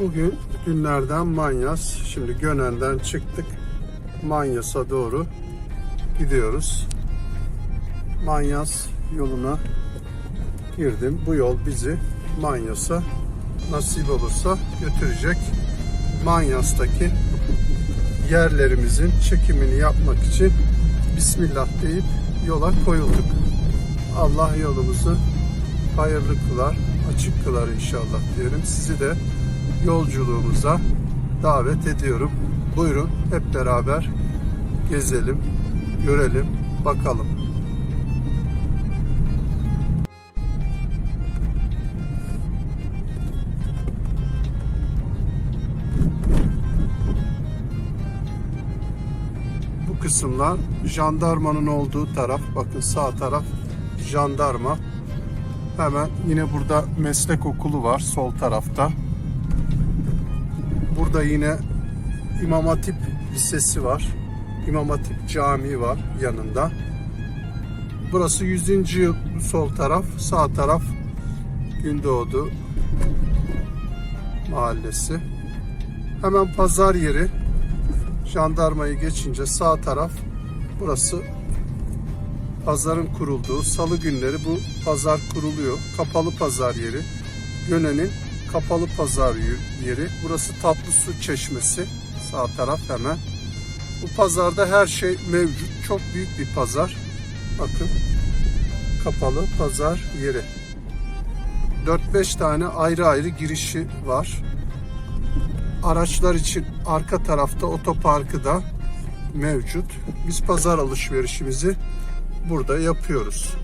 Bugün günlerden Manyas. Şimdi Gönen'den çıktık. Manyas'a doğru gidiyoruz. Manyas yoluna girdim. Bu yol bizi Manyas'a nasip olursa götürecek. Manyas'taki yerlerimizin çekimini yapmak için Bismillah deyip yola koyulduk. Allah yolumuzu hayırlı kılar, açık kılar inşallah diyelim. Sizi de yolculuğumuza davet ediyorum. Buyurun hep beraber gezelim, görelim, bakalım. Bu kısımlar jandarmanın olduğu taraf. Bakın sağ taraf jandarma. Hemen yine burada meslek okulu var sol tarafta. Burada yine İmam Hatip Lisesi var. İmam Hatip Camii var yanında. Burası 100. yıl sol taraf, sağ taraf Gündoğdu Mahallesi. Hemen pazar yeri. Jandarmayı geçince sağ taraf burası pazarın kurulduğu salı günleri bu pazar kuruluyor. Kapalı pazar yeri. Gönen'in kapalı pazar yeri. Burası tatlı su çeşmesi. Sağ taraf hemen. Bu pazarda her şey mevcut. Çok büyük bir pazar. Bakın. Kapalı pazar yeri. 4-5 tane ayrı ayrı girişi var. Araçlar için arka tarafta otoparkı da mevcut. Biz pazar alışverişimizi burada yapıyoruz.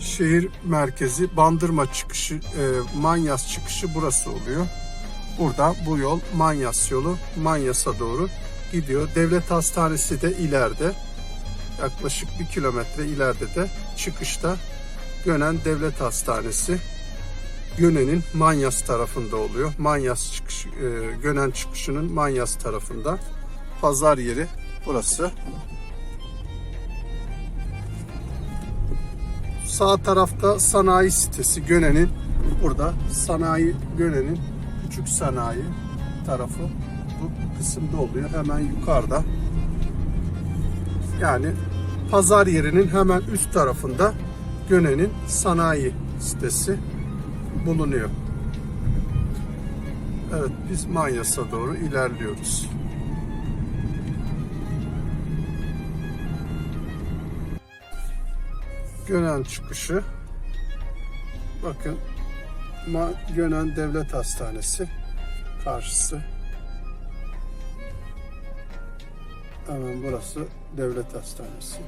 Şehir merkezi Bandırma çıkışı, e, Manyas çıkışı burası oluyor. Burada bu yol Manyas yolu Manyas'a doğru gidiyor. Devlet Hastanesi de ileride. Yaklaşık bir kilometre ileride de çıkışta Gönen Devlet Hastanesi. Gönen'in Manyas tarafında oluyor. Manyas çıkışı, e, Gönen çıkışının Manyas tarafında. Pazar yeri burası. Sağ tarafta sanayi sitesi Gönen'in burada sanayi Gönen'in küçük sanayi tarafı bu kısımda oluyor. Hemen yukarıda. Yani pazar yerinin hemen üst tarafında Gönen'in sanayi sitesi bulunuyor. Evet biz Manyas'a doğru ilerliyoruz. Gönen çıkışı. Bakın Gönen Devlet Hastanesi karşısı. Hemen burası Devlet Hastanesi.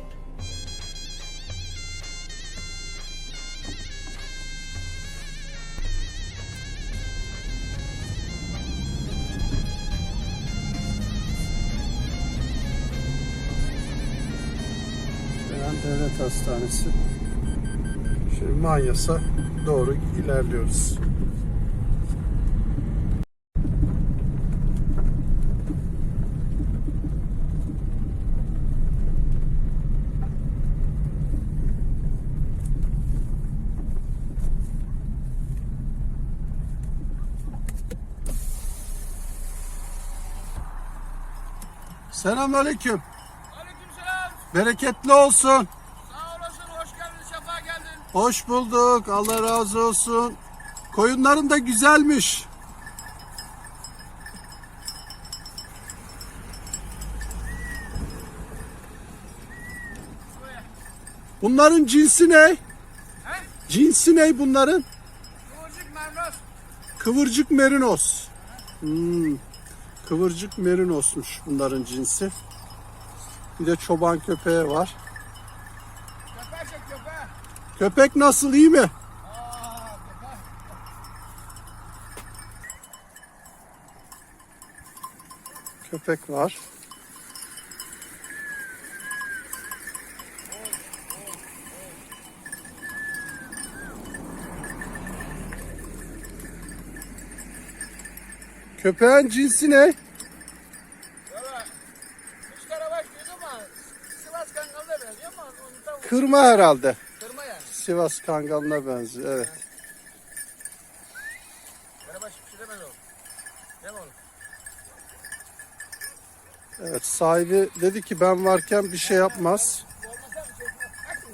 Devlet Hastanesi. Şimdi Manyas'a doğru ilerliyoruz. Selamünaleyküm. Aleykümselam. Bereketli olsun. Hoş bulduk. Allah razı olsun. Koyunların da güzelmiş. Bunların cinsi ne? He? Cinsi ne bunların? Kıvırcık merlos. Kıvırcık merinos. Hmm. Kıvırcık merinosmuş bunların cinsi. Bir de çoban köpeği var. Köpek nasıl iyi mi? Köpek var. Köpeğin cinsi ne? Kırma herhalde. Sivas kangalına benziyor. Evet. Evet sahibi dedi ki ben varken bir şey yapmaz.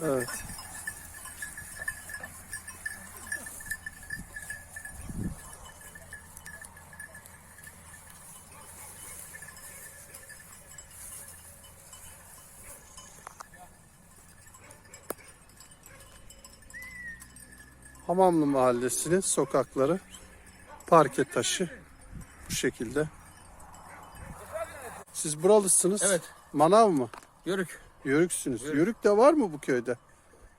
Evet. Hamamlı Mahallesi'nin sokakları parke taşı bu şekilde. Siz buralısınız. Evet. Manav mı? Yörük. Yörüksünüz. Yörük de var mı bu köyde?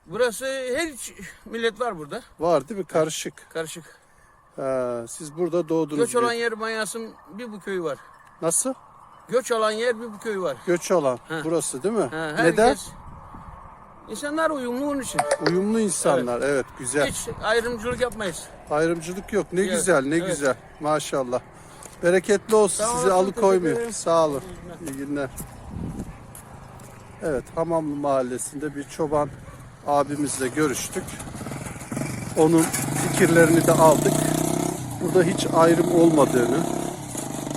Burası her millet var burada. Var değil mi? Karışık. Karışık. Ha, siz burada doğdunuz. Göç olan bir- yer Manyas'ın bir bu köyü var. Nasıl? Göç alan yer bir bu köyü var. Göç olan. Ha. Burası değil mi? Ha, Neden? İnsanlar uyumlu onun için. Uyumlu insanlar. Evet. güzel. Hiç ayrımcılık yapmayız. Ayrımcılık yok. Ne Evet, güzel, ne evet. güzel. Maşallah. Bereketli olsun. Sağ Sizi alıkoymuyor. Sağ olun. İyi günler. Evet, Hamamlı Mahallesi'nde bir çoban abimizle görüştük. Onun fikirlerini de aldık. Burada hiç ayrım olmadığını,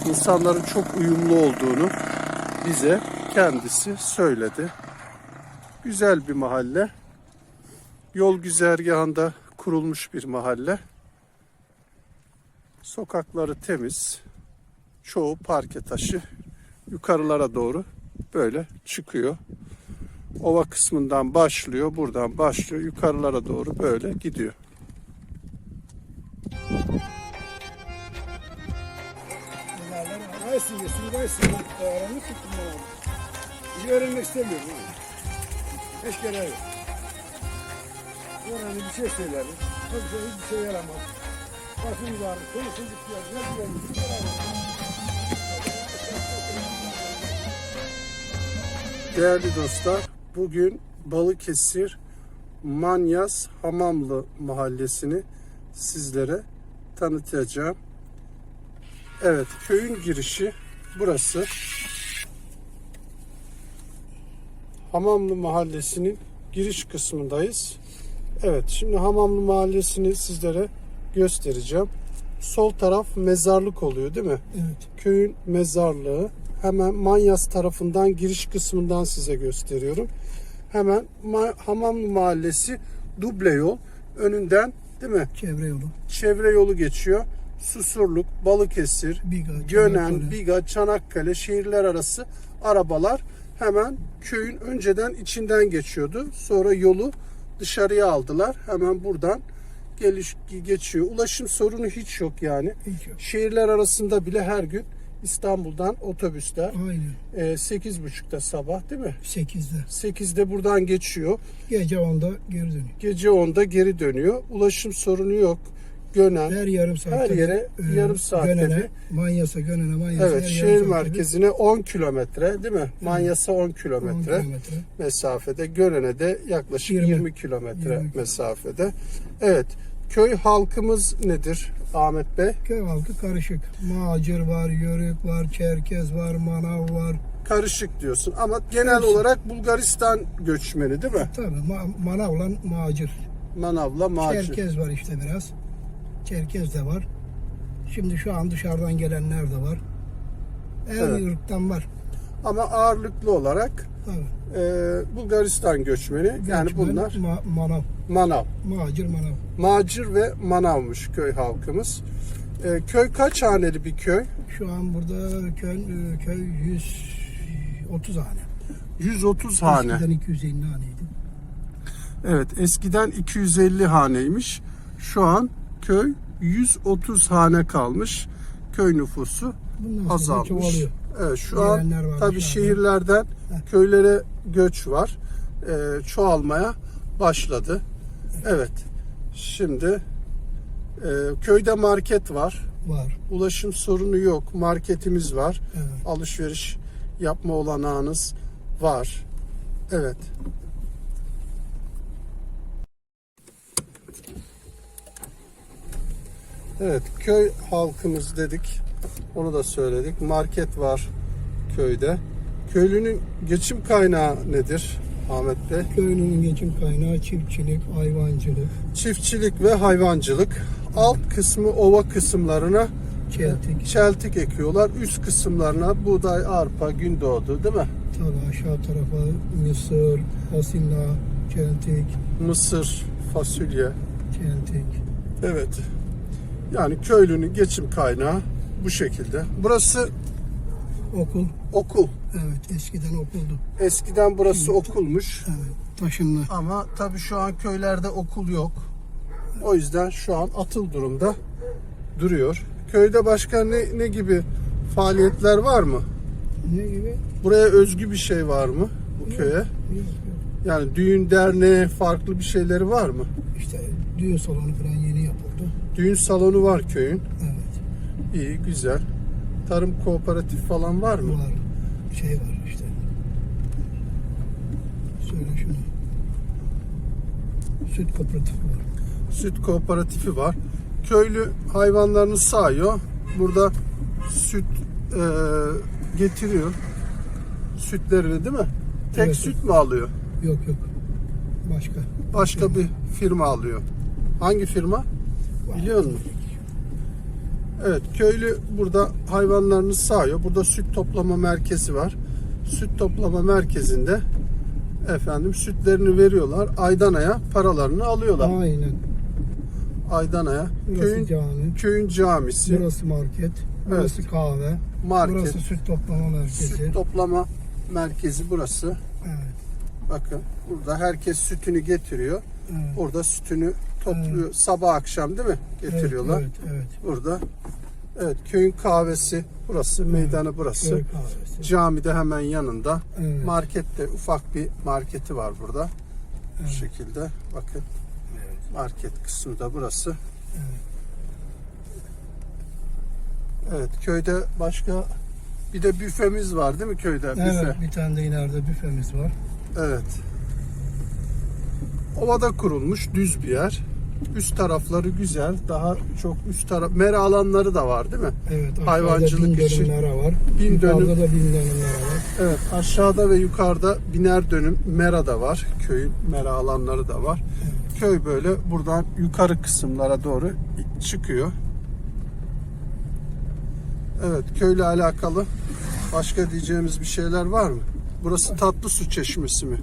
insanların çok uyumlu olduğunu bize kendisi söyledi. Güzel bir mahalle. Yol güzergahında kurulmuş bir mahalle. Sokakları temiz. Çoğu parke taşı. Yukarılara doğru böyle çıkıyor. Ova kısmından başlıyor, buradan başlıyor, yukarılara doğru böyle gidiyor. Şey öğrenmek istemiyorum Beş kere yok. Öğrendi bir şey söylerim. Tabii şey hiçbir şey yaramaz. Bakın var, konuşun bitiyor. Ne güvenlik, bir şey. Değerli dostlar, bugün Balıkesir Manyas Hamamlı mahallesini sizlere tanıtacağım. Evet, köyün girişi burası. Hamamlı mahallesinin giriş kısmındayız. Evet, şimdi Hamamlı mahallesini sizlere göstereceğim. Sol taraf mezarlık oluyor değil mi? Evet. köyün mezarlığı. Hemen Manyas tarafından giriş kısmından size gösteriyorum. Hemen Ma- Hamamlı Mahallesi duble yol. Önünden değil mi? Çevre yolu. Çevre yolu geçiyor. Susurluk, Balıkesir, Biga, Gönen, Çanakkale. Biga, Çanakkale şehirler arası arabalar hemen köyün önceden içinden geçiyordu. Sonra yolu dışarıya aldılar. Hemen buradan geliş geçiyor. Ulaşım sorunu hiç yok yani. Hiç yok. Şehirler arasında bile her gün İstanbul'dan otobüsler Aynen. e, 8.30'da sabah değil mi? 8'de. 8'de buradan geçiyor. Gece 10'da geri dönüyor. Gece 10'da geri dönüyor. Ulaşım sorunu yok. Gönen, Her yarım saatte. Her yere bir, yarım saatte Gönene, bir. Manyas'a, Gönene, Manyas'a. evet her şehir yarım saatte merkezine 10 kilometre değil mi? Manyas'a 10 10 kilometre kilometre. mesafede. Gören'e de yaklaşık 20, 20 kilometre 20 mesafede. Evet. Köy halkımız nedir Ahmet Bey? Köy halkı karışık. Macir var, Yörük var, Çerkez var, Manav var. Karışık diyorsun ama genel Karışık. olarak Bulgaristan göçmeni değil mi? Tabii ma- Manavla Macir. Manavla Macir. Çerkez var işte biraz. Çerkez de var. Şimdi şu an dışarıdan gelenler de var. Her Evet. ırktan var. Ama ağırlıklı olarak Tabii. e, Bulgaristan göçmeni. yani Göçmen, bunlar ma- manav. Manav. Macir Manav. Macir ve Manavmış köy halkımız. E, köy kaç haneli bir köy? Şu an burada köy, köy 130 hane. 130 hane. Eskiden 250 haneydi. Evet eskiden 250 haneymiş. Şu an köy 130 hane kalmış. Köy nüfusu Bundan azalmış. Evet şu an dışarıdan. şehirlerden köylere göç var. Ee, çoğalmaya başladı. Evet. Şimdi e, köyde market var. Var. Ulaşım sorunu yok. Marketimiz var. Evet. Alışveriş yapma olanağınız var. Evet. Evet, köy halkımız dedik. Onu da söyledik. Market var köyde. Köylünün geçim kaynağı nedir Ahmet Bey? Köylünün geçim kaynağı çiftçilik, hayvancılık. Çiftçilik ve hayvancılık. Alt kısmı ova kısımlarına çeltik. Çeltik ekiyorlar. Üst kısımlarına buğday, arpa, gündoğdu değil mi? Tabii aşağı tarafa mısır, fasulye, çeltik, Mısır, fasulye. çeltik. Evet. Yani köylünün geçim kaynağı bu şekilde. Burası Okul. okul. Evet eskiden okuldu. Eskiden burası okulmuş. Evet taşınlı. Ama tabii şu an köylerde okul yok. O yüzden şu an atıl durumda duruyor. Köyde başka ne, ne gibi faaliyetler var mı? Ne gibi? Buraya özgü bir şey var mı bu köye? Yok, yok. Yani düğün, derneği, farklı bir şeyleri var mı? İşte düğün salonu falan. Düğün salonu var köyün. Evet. İyi, güzel. Tarım kooperatif falan var mı? Var. Şey var işte. Söyle şunu. Süt kooperatifi var. Süt kooperatifi var. Köylü hayvanlarını sağıyor. Burada süt e, getiriyor. Sütlerini değil mi? Tek Evet. süt mü alıyor? Yok yok. Başka. Başka bir firma alıyor. Hangi firma? Biliyor musun? Evet, köylü burada hayvanlarını sağıyor. Burada süt toplama merkezi var. Süt toplama merkezinde efendim sütlerini veriyorlar. Aydan aya paralarını alıyorlar. Aynen. Aydan aya. Burası Köyün cami. köyün camisi, Burası market. Burası kahve. market, Burası süt toplama merkezi. süt toplama merkezi burası. Evet. Bakın burada herkes sütünü getiriyor. Evet. Orada sütünü topluyor. Sabah akşam değil mi? Getiriyorlar. Evet, evet, evet. Burada. Evet köyün kahvesi burası, meydanı burası. Kahvesi. Cami de hemen yanında. Evet. Markette ufak bir marketi var burada. Bu Evet. şekilde bakın. Market kısmı da burası. Evet köyde başka bir de büfemiz var değil mi köyde? Evet, Büfe. bir tane de ileride büfemiz var. Evet. Ovada kurulmuş düz bir yer. Üst tarafları güzel. Daha çok üst taraf mera alanları da var değil mi? Evet, Hayvancılık bin için. dönümlere var. Bin Yukarıda dönüm. da bin dönümlere var. Evet aşağıda ve yukarıda biner dönüm mera da var. Köyün mera alanları da var. Köy böyle buradan yukarı kısımlara doğru çıkıyor. Evet köyle alakalı başka diyeceğimiz bir şeyler var mı? Burası tatlı su çeşmesi mi?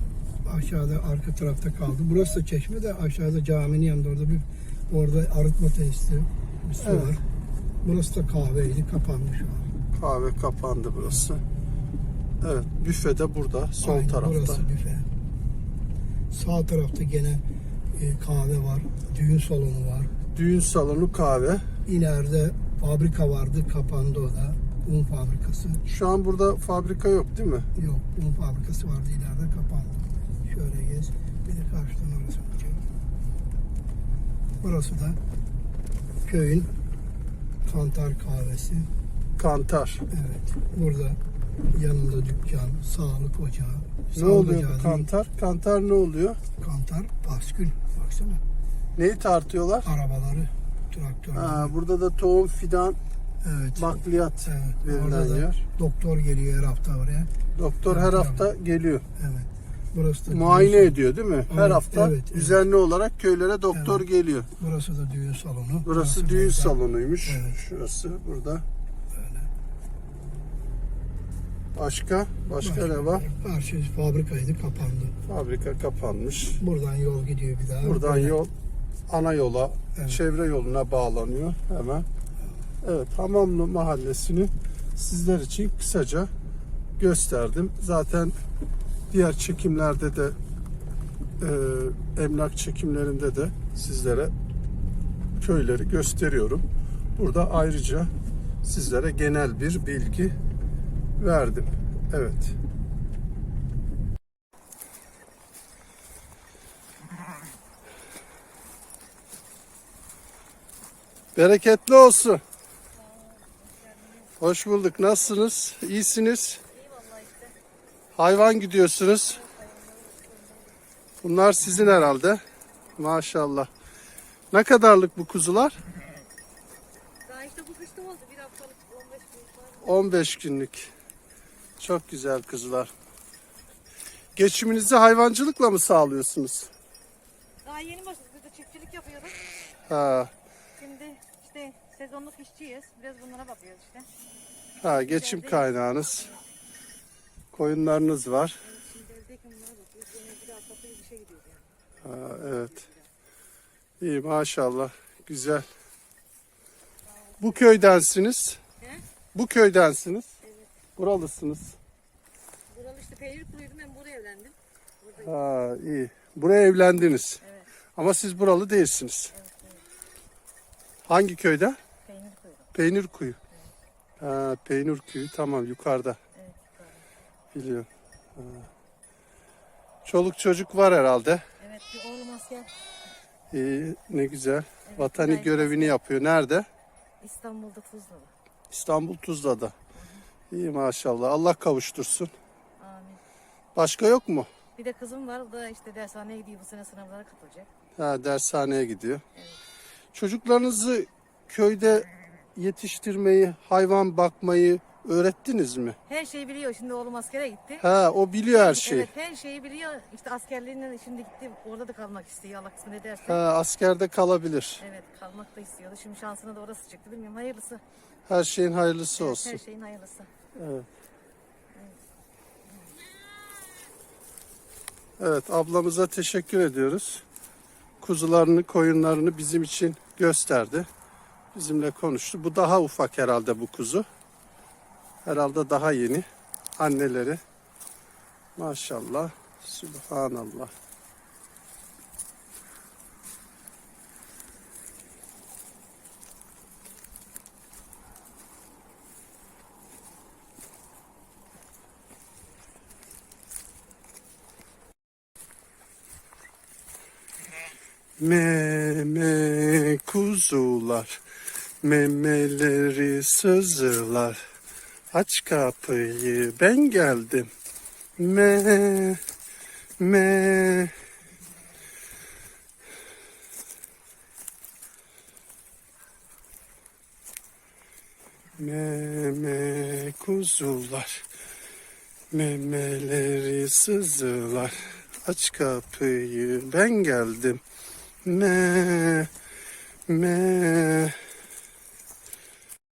Aşağıda arka tarafta kaldı. Burası da çeşme de aşağıda caminin yanında orada bir orada arıtma tesisi bir su Evet. var. Burası da kahveydi kapanmış şu an. Kahve kapandı burası. Evet büfe de burada sol Aynen, tarafta. Burası büfe. Sağ tarafta gene e, kahve var. Düğün salonu var. Düğün salonu kahve. İleride fabrika vardı kapandı o da. Un fabrikası. Şu an burada fabrika yok değil mi? Yok un fabrikası vardı ileride kapandı. Burası da köyün kantar kahvesi. Kantar. Evet. Burada yanında dükkan, sağlık ocağı. Ne sağlık oluyor ocağı bu değil, kantar? Kantar ne oluyor? Kantar, baskül. Baksana. Neyi tartıyorlar? Arabaları, traktörleri. Ha, burada da tohum fidan evet. bakliyat evet. verilen yer. doktor geliyor her hafta oraya. Doktor her evet. hafta geliyor. Evet. Burası da Muayene düğün, ediyor değil mi? Her Evet, hafta evet, evet. düzenli olarak köylere doktor geliyor. Burası da düğün salonu. Burası düğün burada. salonuymuş. Evet. Şurası burada. Başka? Başka ne var? Karşı fabrikaydı kapandı. Fabrika kapanmış. Buradan yol gidiyor bir daha. Buradan Böyle. yol ana yola, Evet. çevre yoluna bağlanıyor hemen. Evet, Hamamlı Mahallesi'ni sizler için kısaca gösterdim. Zaten diğer çekimlerde de e, emlak çekimlerinde de sizlere köyleri gösteriyorum. Burada ayrıca sizlere genel bir bilgi verdim. Evet. Bereketli olsun. Hoş bulduk. Nasılsınız? İyisiniz? Hayvan gidiyorsunuz. Bunlar sizin herhalde. Maşallah. Ne kadarlık bu kuzular? Daha işte bu kışta oldu. Bir haftalık 15 gün falan. 15 günlük. Çok güzel kuzular. Geçiminizi hayvancılıkla mı sağlıyorsunuz? Daha yeni başladık. Biz de çiftçilik yapıyoruz. Ha, Şimdi işte sezon sezonluk işçiyiz. Biraz bunlara bakıyoruz işte. Ha, geçim kaynağınız. Koyunlarınız var. Evet. Ha, evet. İyi maşallah. Güzel. Bu köydensiniz. He? Bu köydensiniz. Evet. Buralısınız. Buralı işte peynir kuruyordum ben buraya evlendim. Burada Ha, iyi. Buraya evlendiniz. Evet. Ama siz buralı değilsiniz. evet, evet. Hangi köyde? peynir kuruyorum. Peynir kuyu. Ha, peynir kuyu tamam. Evet. yukarıda. Biliyorum. Ha. Çoluk çocuk var herhalde. Evet bir oğlum asker İyi, ne güzel. Evet, Vatani gayet görevini yapıyor. Nerede? İstanbul'da Tuzla'da. İstanbul Tuzla'da. İyi maşallah. Allah kavuştursun. Amin. Başka yok mu? Bir de kızım var. O da işte dershaneye gidiyor. Bu sene sınavlara katılacak. Ha, dershaneye gidiyor. Evet. Çocuklarınızı köyde yetiştirmeyi, hayvan bakmayı öğrettiniz mi? Her şeyi biliyor. Şimdi oğlum askere gitti. Ha, o biliyor her şeyi. Evet her şeyi biliyor. İşte askerliğinden şimdi gitti. Orada da kalmak istiyor. Allah kısmet ederse. Ha, askerde kalabilir. Evet kalmak da istiyordu. Şimdi şansına da orası çıktı. Bilmiyorum hayırlısı. Her şeyin hayırlısı olsun. Her şeyin hayırlısı. Evet. Evet, ablamıza teşekkür ediyoruz. Kuzularını, koyunlarını bizim için gösterdi. Bizimle konuştu. Bu daha ufak herhalde bu kuzu. Herhalde daha yeni. Anneleri. Maşallah. Subhanallah. Meme kuzular, memeleri sızılar. Aç kapıyı ben geldim. Me, me. Meme kuzular, memeleri sızılar. Aç kapıyı ben geldim. Me, me.